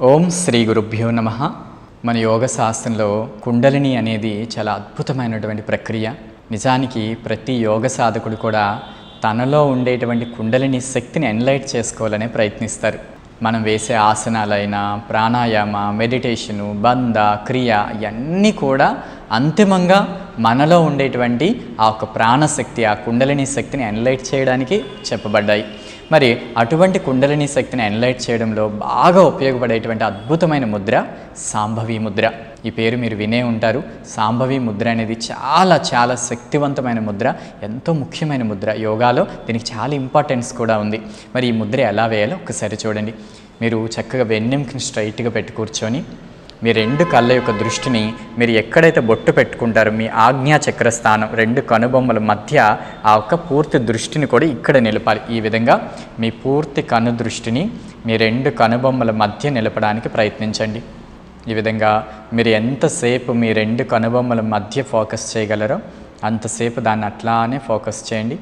ఓం శ్రీ గురుభ్యో నమ. మన యోగ శాస్త్రంలో కుండలిని అనేది చాలా అద్భుతమైనటువంటి ప్రక్రియ. నిజానికి ప్రతి యోగ సాధకుడు కూడా తనలో ఉండేటువంటి కుండలిని శక్తిని ఎన్లైట్ చేసుకోవాలనే ప్రయత్నిస్తారు. మనం వేసే ఆసనాలైనా ప్రాణాయామ మెడిటేషను బంధ క్రియ ఇవన్నీ కూడా అంతిమంగా మనలో ఉండేటువంటి ఆ ఒక ప్రాణశక్తి ఆ కుండలిని శక్తిని ఎన్లైట్ చేయడానికి చెప్పబడ్డాయి. మరి అటువంటి కుండలిని శక్తిని ఎన్లైట్ చేయడంలో బాగా ఉపయోగపడేటువంటి అద్భుతమైన ముద్ర సాంభవి ముద్ర. ఈ పేరు మీరు వినే ఉంటారు. సాంభవి ముద్ర అనేది చాలా చాలా శక్తివంతమైన ముద్ర ఎంతో ముఖ్యమైన ముద్ర. యోగాలో దీనికి చాలా ఇంపార్టెన్స్ కూడా ఉంది. మరి ఈ ముద్ర ఎలా వేయాలో ఒకసారి చూడండి. మీరు చక్కగా వెన్నెంకిని స్ట్రైట్గా పెట్టి కూర్చొని మీ రెండు కళ్ళ యొక్క దృష్టిని మీరు ఎక్కడైతే బొట్టు పెట్టుకుంటారో మీ ఆజ్ఞా చక్ర స్థానం రెండు కనుబొమ్మల మధ్య ఆ యొక్క పూర్తి దృష్టిని కూడా ఇక్కడ నిలపాలి. ఈ విధంగా మీ పూర్తి కను దృష్టిని మీ రెండు కనుబొమ్మల మధ్య నిలపడానికి ప్రయత్నించండి. ఈ విధంగా మీరు ఎంతసేపు మీ రెండు కనుబొమ్మల మధ్య ఫోకస్ చేయగలరో అంతసేపు దాన్ని అట్లానే ఫోకస్ చేయండి.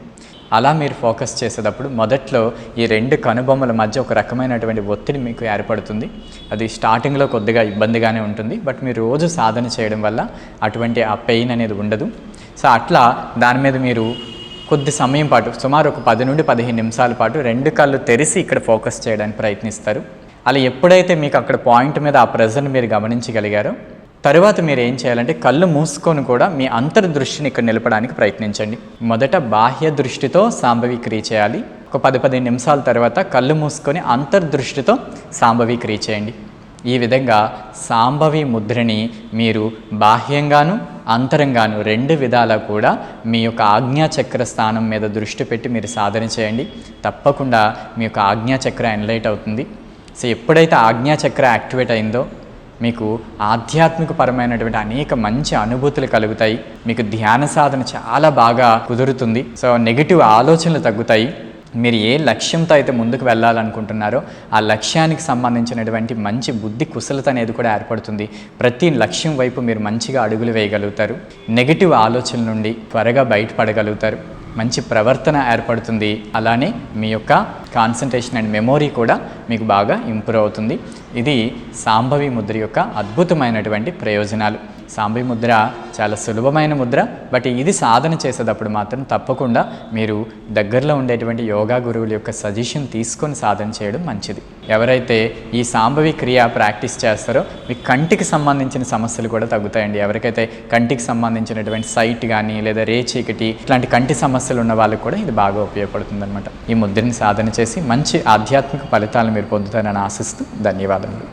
అలా మీరు ఫోకస్ చేసేటప్పుడు మొదట్లో ఈ రెండు కనుబొమ్మల మధ్య ఒక రకమైనటువంటి ఒత్తిడి మీకు ఏర్పడుతుంది. అది స్టార్టింగ్లో కొద్దిగా ఇబ్బందిగానే ఉంటుంది. బట్ మీరు రోజు సాధన చేయడం వల్ల అటువంటి ఆ పెయిన్ అనేది ఉండదు. సో అట్లా దాని మీద మీరు కొద్ది సమయం పాటు సుమారు ఒక పది నుండి పదిహేను నిమిషాల పాటు రెండు కళ్ళు తెరిచి ఇక్కడ ఫోకస్ చేయడానికి ప్రయత్నిస్తారు. అలా ఎప్పుడైతే మీకు అక్కడ పాయింట్ మీద ఆ ప్రెజర్ని మీరు గమనించగలిగారో తరువాత మీరు ఏం చేయాలంటే కళ్ళు మూసుకొని కూడా మీ అంతర్దృష్టిని ఇక్కడ నిలపడానికి ప్రయత్నించండి. మొదట బాహ్య దృష్టితో సాంభవి క్రియ చేయాలి. ఒక పది పదిహేను నిమిషాల తర్వాత కళ్ళు మూసుకొని అంతర్దృష్టితో సాంభవి క్రియ చేయండి. ఈ విధంగా సాంభవి ముద్రని మీరు బాహ్యంగాను అంతరంగాను రెండు విధాలా కూడా మీ యొక్క ఆజ్ఞాచక్ర స్థానం మీద దృష్టి పెట్టి మీరు సాధన చేయండి. తప్పకుండా మీ యొక్క ఆజ్ఞాచక్ర ఎన్లైట్ అవుతుంది. సో ఎప్పుడైతే ఆజ్ఞాచక్ర యాక్టివేట్ అయిందో మీకు ఆధ్యాత్మిక పరమైనటువంటి అనేక మంచి అనుభూతులు కలుగుతాయి. మీకు ధ్యాన సాధన చాలా బాగా కుదురుతుంది. సో నెగిటివ్ ఆలోచనలు తగ్గుతాయి. మీరు ఏ లక్ష్యంతో అయితే ముందుకు వెళ్ళాలనుకుంటున్నారో ఆ లక్ష్యానికి సంబంధించినటువంటి మంచి బుద్ధి కుశలత అనేది కూడా ఏర్పడుతుంది. ప్రతి లక్ష్యం వైపు మీరు మంచిగా అడుగులు వేయగలుగుతారు. నెగిటివ్ ఆలోచనల నుండి త్వరగా బయటపడగలుగుతారు. మంచి ప్రవర్తన ఏర్పడుతుంది. అలానే మీ యొక్క కాన్సన్ట్రేషన్ అండ్ మెమొరీ కూడా మీకు బాగా ఇంప్రూవ్ అవుతుంది. ఇది సాంభవి ముద్ర యొక్క అద్భుతమైనటువంటి ప్రయోజనాలు. సాంభవి ముద్ర చాలా సులభమైన ముద్ర బట్ ఇది సాధన చేసేటప్పుడు మాత్రం తప్పకుండా మీరు దగ్గరలో ఉండేటువంటి యోగా గురువుల యొక్క సజెషన్ తీసుకొని సాధన చేయడం మంచిది. ఎవరైతే ఈ సాంభవి క్రియ ప్రాక్టీస్ చేస్తారో మీ కంటికి సంబంధించిన సమస్యలు కూడా తగ్గుతాయండి. ఎవరికైతే కంటికి సంబంధించినటువంటి సైట్ కానీ లేదా రే చీకటి ఇట్లాంటి కంటి సమస్యలు ఉన్న వాళ్ళకి కూడా ఇది బాగా ఉపయోగపడుతుంది అనమాట ఈ ముద్రని సాధన చేసి మంచి ఆధ్యాత్మిక ఫలితాలు మీరు పొందుతారని ఆశిస్తూ ధన్యవాదములు.